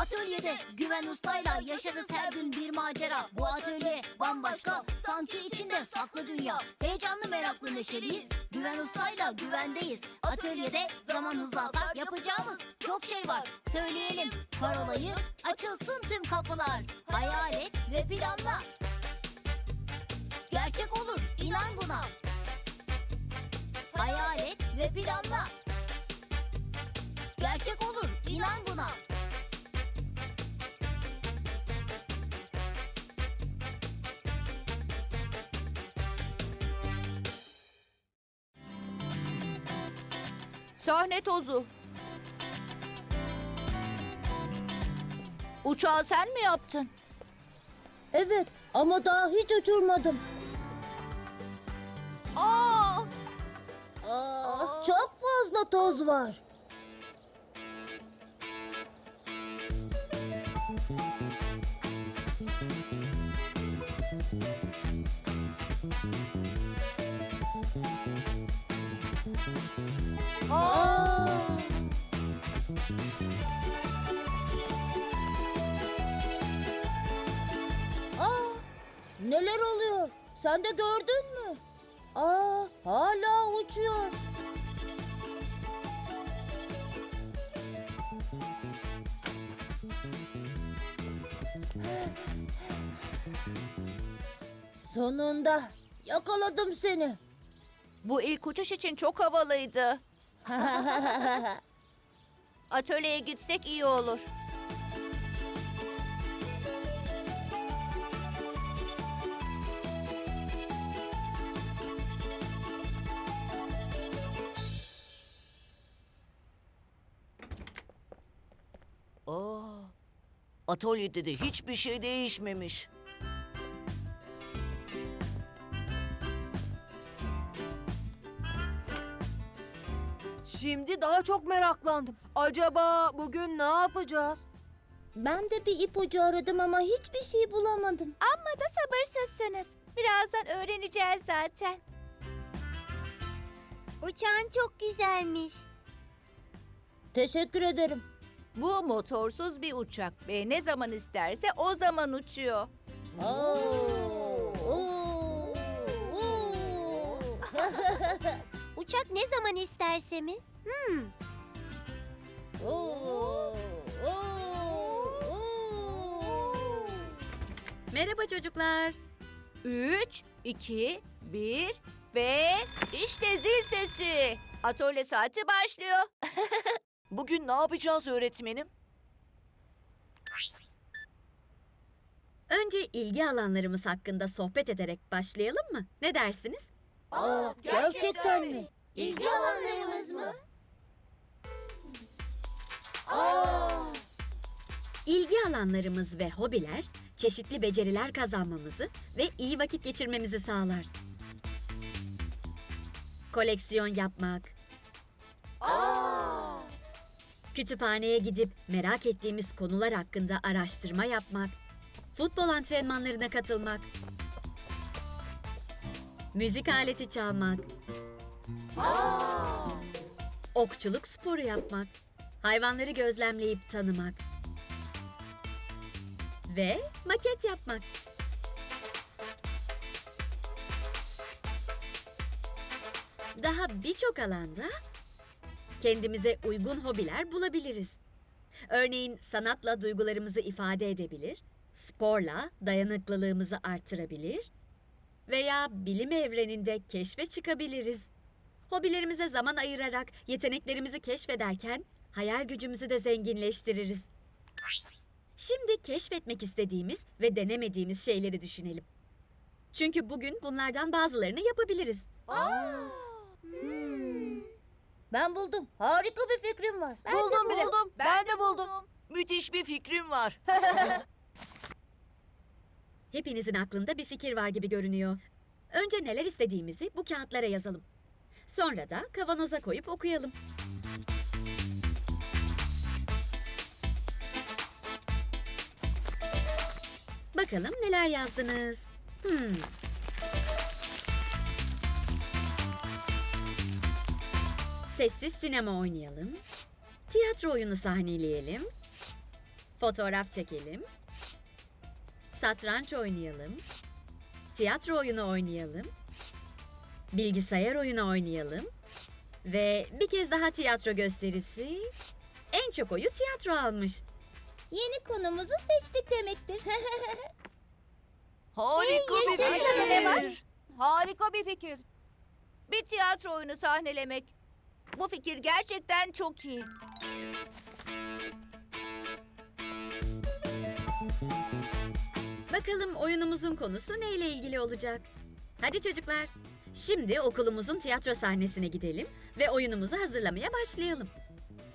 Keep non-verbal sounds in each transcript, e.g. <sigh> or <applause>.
Atölyede Güven Usta'yla yaşarız her gün bir macera. Bu atölye bambaşka, sanki içinde saklı dünya. Heyecanlı, meraklı, neşeliyiz. Güven Usta'yla güvendeyiz. Atölyede zaman hızla akar, yapacağımız çok şey var. Söyleyelim parolayı, açılsın tüm kapılar. Hayal et ve planla. Gerçek olur, inan buna. Hayal et ve planla. Gerçek olur, inan buna. Sahne tozu. Uçağı sen mi yaptın? Evet ama daha hiç uçurmadım. Aa! Aa, çok fazla toz var. Aa! Sen de gördün mü? Aa, hala uçuyor. Sonunda yakaladım seni. Bu ilk uçuş için çok havalıydı. <laughs> Atölyeye gitsek iyi olur. Atölyede de hiçbir şey değişmemiş. Şimdi daha çok meraklandım. Acaba bugün ne yapacağız? Ben de bir ipucu aradım ama hiçbir şey bulamadım. Amma da sabırsızsınız. Birazdan öğreneceğiz zaten. Uçağın çok güzelmiş. Teşekkür ederim. Bu motorsuz bir uçak ve ne zaman isterse o zaman uçuyor. Oo. Oo. <laughs> Oo. Uçak ne zaman isterse mi? Hmm. Oo. Oo. Oo. Merhaba çocuklar. Üç, iki, bir ve işte zil sesi. Atölye saati başlıyor. <laughs> Bugün ne yapacağız öğretmenim? Önce ilgi alanlarımız hakkında sohbet ederek başlayalım mı? Ne dersiniz? Aa, gerçekten mi? İlgi alanlarımız mı? Aa. İlgi alanlarımız ve hobiler çeşitli beceriler kazanmamızı ve iyi vakit geçirmemizi sağlar. Koleksiyon yapmak, kütüphaneye gidip merak ettiğimiz konular hakkında araştırma yapmak, futbol antrenmanlarına katılmak, müzik aleti çalmak, okçuluk sporu yapmak, hayvanları gözlemleyip tanımak ve maket yapmak. Daha birçok alanda kendimize uygun hobiler bulabiliriz. Örneğin sanatla duygularımızı ifade edebilir, sporla dayanıklılığımızı artırabilir veya bilim evreninde keşfe çıkabiliriz. Hobilerimize zaman ayırarak yeteneklerimizi keşfederken hayal gücümüzü de zenginleştiririz. Şimdi keşfetmek istediğimiz ve denemediğimiz şeyleri düşünelim. Çünkü bugün bunlardan bazılarını yapabiliriz. Ben buldum. Harika bir fikrim var. buldum buldum. Ben, de buldum. Müthiş bir fikrim var. <laughs> Hepinizin aklında bir fikir var gibi görünüyor. Önce neler istediğimizi bu kağıtlara yazalım. Sonra da kavanoza koyup okuyalım. Bakalım neler yazdınız. Hmm. Sessiz sinema oynayalım. Tiyatro oyunu sahneleyelim. Fotoğraf çekelim. Satranç oynayalım. Tiyatro oyunu oynayalım. Bilgisayar oyunu oynayalım. Ve bir kez daha tiyatro gösterisi. En çok oyu tiyatro almış. Yeni konumuzu seçtik demektir. <laughs> Harika bir yaşasın. fikir. Harika bir fikir. Bir tiyatro oyunu sahnelemek. Bu fikir gerçekten çok iyi. Bakalım oyunumuzun konusu neyle ilgili olacak? Hadi çocuklar. Şimdi okulumuzun tiyatro sahnesine gidelim ve oyunumuzu hazırlamaya başlayalım.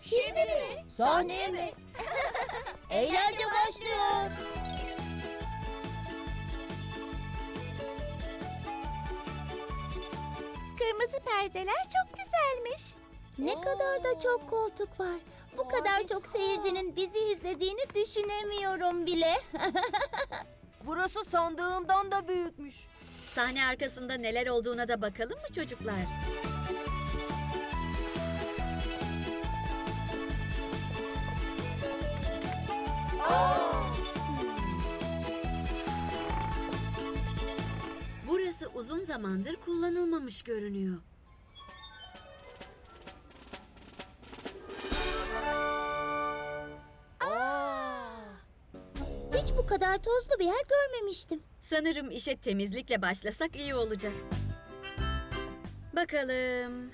Şimdi mi? Sahneye mi? <laughs> Eğlence başlıyor. Kırmızı perdeler çok güzelmiş. Ne kadar da çok koltuk var. Bu kadar çok seyircinin bizi izlediğini düşünemiyorum bile. <laughs> Burası sandığımdan da büyükmüş. Sahne arkasında neler olduğuna da bakalım mı çocuklar? Burası uzun zamandır kullanılmamış görünüyor. Bu kadar tozlu bir yer görmemiştim. Sanırım işe temizlikle başlasak iyi olacak. Bakalım.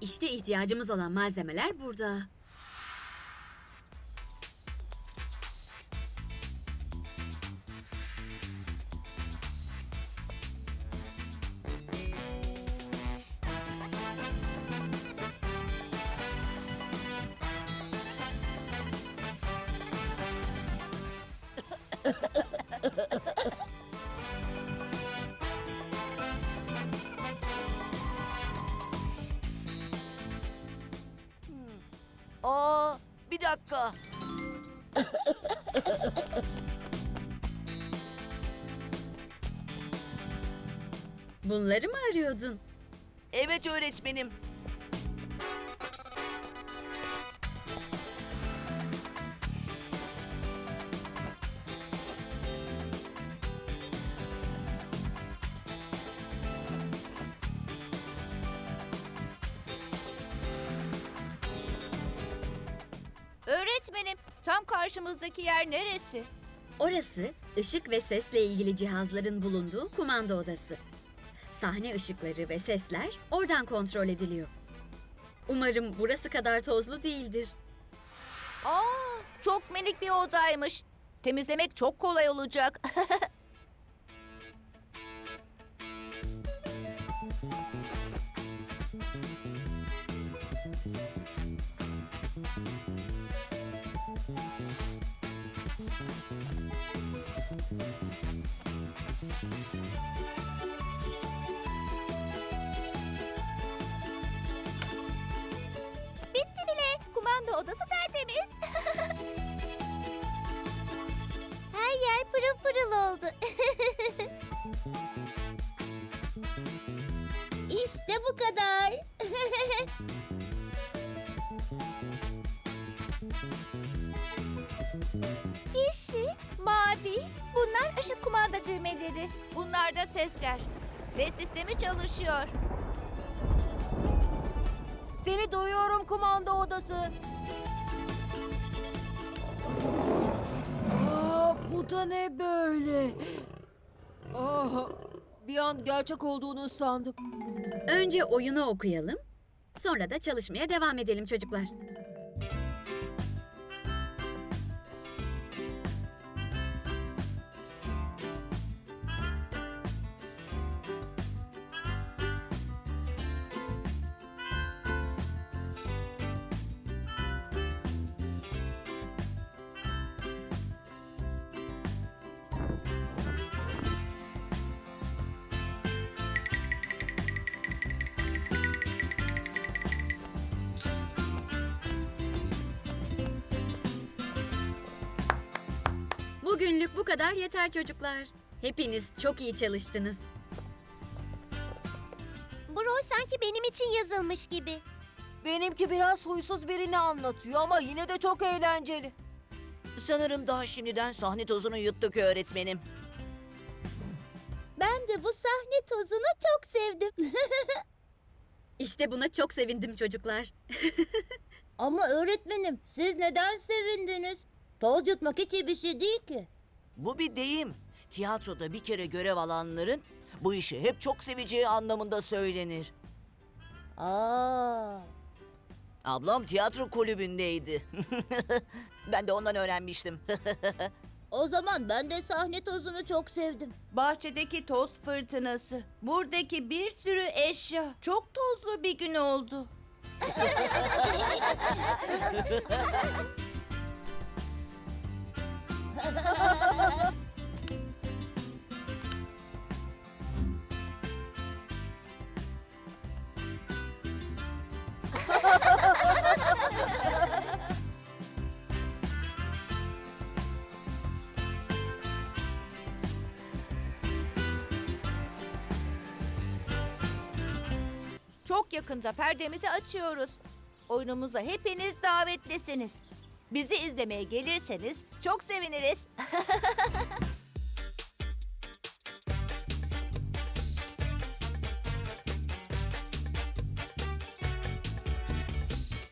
İşte ihtiyacımız olan malzemeler burada. Aa, bir dakika. Bunları mı arıyordun? Evet öğretmenim. Tam karşımızdaki yer neresi? Orası ışık ve sesle ilgili cihazların bulunduğu kumanda odası. Sahne ışıkları ve sesler oradan kontrol ediliyor. Umarım burası kadar tozlu değildir. Aa, çok minik bir odaymış. Temizlemek çok kolay olacak. <laughs> Yeşil, mavi. Bunlar ışık kumanda düğmeleri. Bunlar da sesler. Ses sistemi çalışıyor. Seni duyuyorum kumanda odası. Aa, bu da ne böyle? Aa, bir an gerçek olduğunu sandım. Önce oyunu okuyalım, sonra da çalışmaya devam edelim çocuklar. Bugünlük bu kadar yeter çocuklar. Hepiniz çok iyi çalıştınız. Bu rol sanki benim için yazılmış gibi. Benimki biraz huysuz birini anlatıyor ama yine de çok eğlenceli. Sanırım daha şimdiden sahne tozunu yuttuk öğretmenim. Ben de bu sahne tozunu çok sevdim. <laughs> İşte buna çok sevindim çocuklar. <laughs> Ama öğretmenim siz neden sevindiniz? Toz yutmak hiç iyi bir şey değil ki. Bu bir deyim. Tiyatroda bir kere görev alanların bu işi hep çok seveceği anlamında söylenir. Aa. Ablam tiyatro kulübündeydi. <laughs> ben de ondan öğrenmiştim. <laughs> O zaman ben de sahne tozunu çok sevdim. Bahçedeki toz fırtınası. Buradaki bir sürü eşya. Çok tozlu bir gün oldu. <laughs> Çok yakında perdemizi açıyoruz. Oyunumuza hepiniz davetlisiniz. Bizi izlemeye gelirseniz çok seviniriz. <laughs>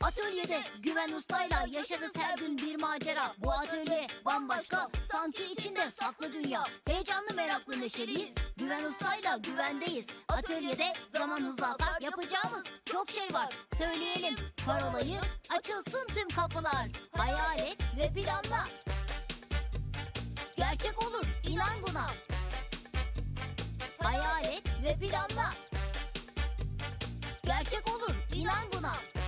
Atölyede Güven Usta'yla yaşarız her gün bir macera. Bu atölye bambaşka, sanki içinde saklı dünya. Heyecanlı meraklı neşeliyiz. Güven Usta'yla güvendeyiz. Atölyede zaman hızla akar. Yapacağımız çok şey var. Söyleyelim parolayı, açılsın tüm kapılar. Hayal et ve planla. Gerçek olur, inan buna. Hayal et ve planla. Gerçek olur, inan buna.